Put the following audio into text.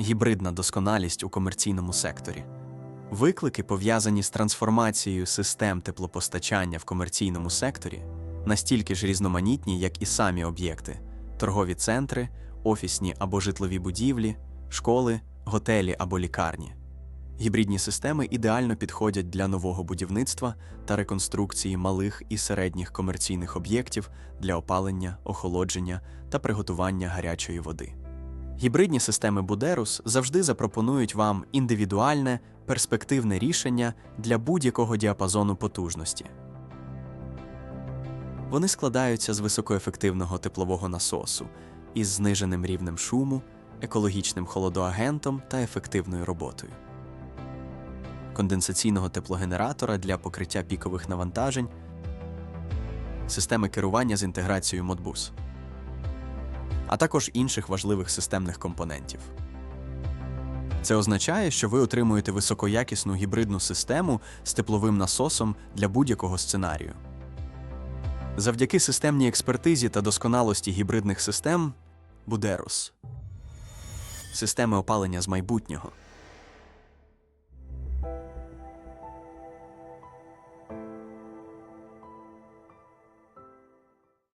гібридна досконалість у комерційному секторі. Виклики, пов'язані з трансформацією систем теплопостачання в комерційному секторі, настільки ж різноманітні, як і самі об'єкти: торгові центри, офісні або житлові будівлі, школи, готелі або лікарні. Гібридні системи ідеально підходять для нового будівництва та реконструкції малих і середніх комерційних об'єктів для опалення, охолодження та приготування гарячої води. Гібридні системи Buderus завжди запропонують вам індивідуальне, перспективне рішення для будь-якого діапазону потужності. Вони складаються з високоефективного теплового насосу із зниженим рівнем шуму, екологічним холодоагентом та ефективною роботою, конденсаційного теплогенератора для покриття пікових навантажень, системи керування з інтеграцією Modbus, а також інших важливих системних компонентів. Це означає, що ви отримуєте високоякісну гібридну систему з тепловим насосом для будь-якого сценарію. Завдяки системній експертизі та досконалості гібридних систем Будерус. Системи опалення з майбутнього.